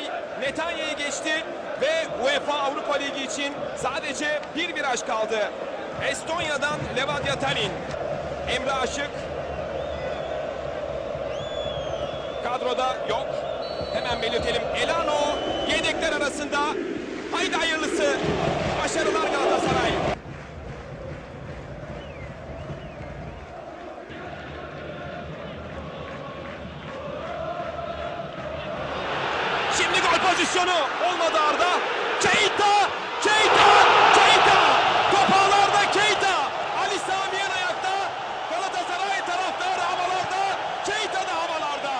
Galatasaray Netanya'yı geçti ve UEFA Avrupa Ligi için sadece bir viraj kaldı. Estonya'dan Levadia Tallinn. Emre Aşık kadroda yok. Hemen belirtelim. Elano yedekler arasında. Haydi hayırlısı. Başarılar Galatasaray. Şimdi gol pozisyonu. Olmadı Arda. Keita! Keita! Keita! Top ağlarda Keita! Ali Samiyen ayakta. Galatasaray taraftarı havalarda. Keita da havalarda.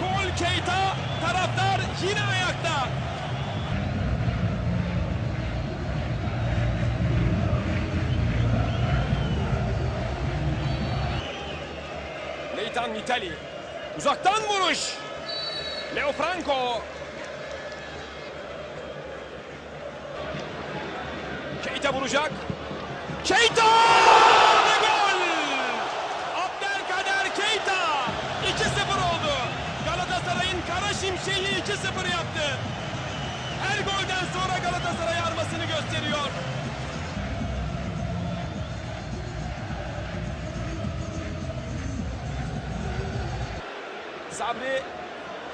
Gol Keita. Taraftar yine ayakta. Leitan Vitali. Uzaktan vuruş. Leo Franco. Keita vuracak. Keita! Ve gol! Abdelkader Keita! 2-0 oldu. Galatasaray'ın kara şimşeği 2-0 yaptı. Her golden sonra Galatasaray armasını gösteriyor. Sabri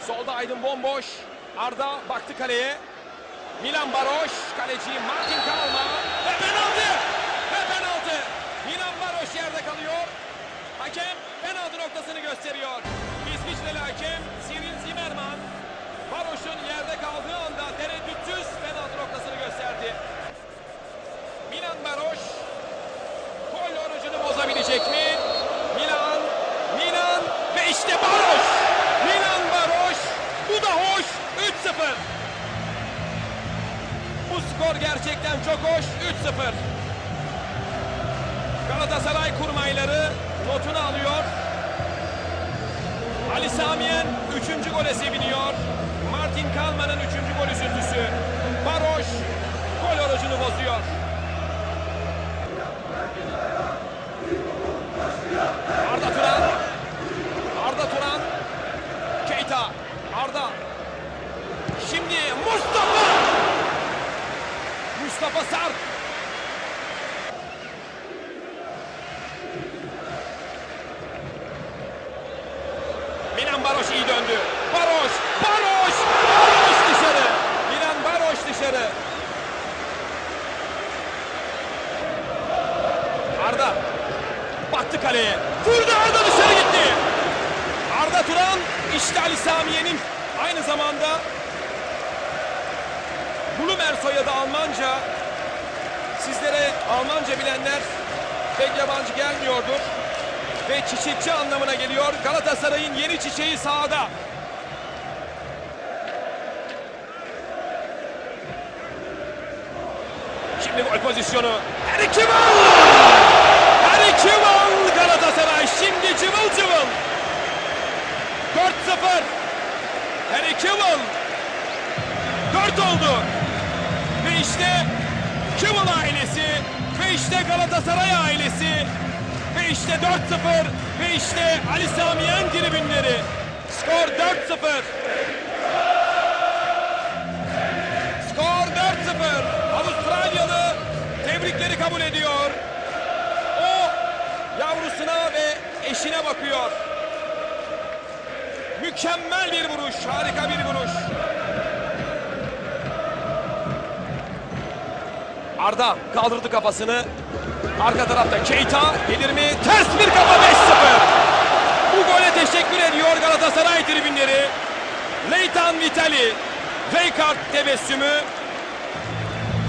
solda Aydın bomboş. Arda baktı kaleye. Milan Baroş, kaleci Martin Kalma ve penaltı! Ve penaltı! Milan Baroş yerde kalıyor. Hakem penaltı noktasını gösteriyor. İsviçreli hakem Cyril Zimmerman. Baroş'un yerde kaldığı anda tereddütsüz penaltı noktasını gösterdi. Milan Baroş gol orucunu bozabilecek mi? Milan, Milan ve işte Baroş! Milan Baroş, bu da hoş, 3-0. Bu skor gerçekten çok hoş, 3-0. Galatasaray kurmayları notunu alıyor. Ali Samiyen 3. gole seviniyor. Martin Kalman'ın 3. gol üzüntüsü. Baroş gol orucunu bozuyor. Arda Turan. Arda Turan. Keita. Arda. Şimdi Mustafa. Sarp. Milan Baroş iyi döndü. Baroş. Baroş. Baroş dışarı. Milan Baroş dışarı. Arda. Baktı kaleye. Vurdu Arda dışarı gitti. Arda Turan işte Ali Samiye'nin aynı zamanda Blumer soyadı Almanca. Sizlere Almanca bilenler pek yabancı gelmiyordur. Ve çiçekçi anlamına geliyor. Galatasaray'ın yeni çiçeği sahada. Şimdi gol pozisyonu. Harry Kewell! Harry Kewell Galatasaray şimdi cıvıl cıvıl. 4-0. Harry Kewell. 4 oldu. Ve işte Kewell ailesi ve işte Galatasaray ailesi ve işte 4-0 ve işte Ali Samiyen tribünleri. Skor 4-0. Skor 4-0. Avustralyalı tebrikleri kabul ediyor. O yavrusuna ve eşine bakıyor. Mükemmel bir vuruş, harika bir vuruş. Arda kaldırdı kafasını. Arka tarafta Keita gelir mi? Ters bir kafa 5-0. Bu gole teşekkür ediyor Galatasaray tribünleri. Leitan Vitali. Raykart tebessümü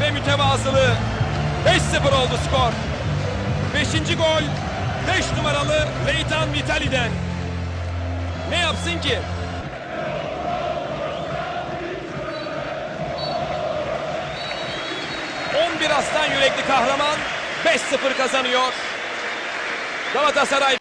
ve mütevazılığı. 5-0 oldu skor. Beşinci gol 5 numaralı Leitan Vitali'den. Ne yapsın ki? ...11 aslan yürekli kahraman 5-0 kazanıyor. Galatasaray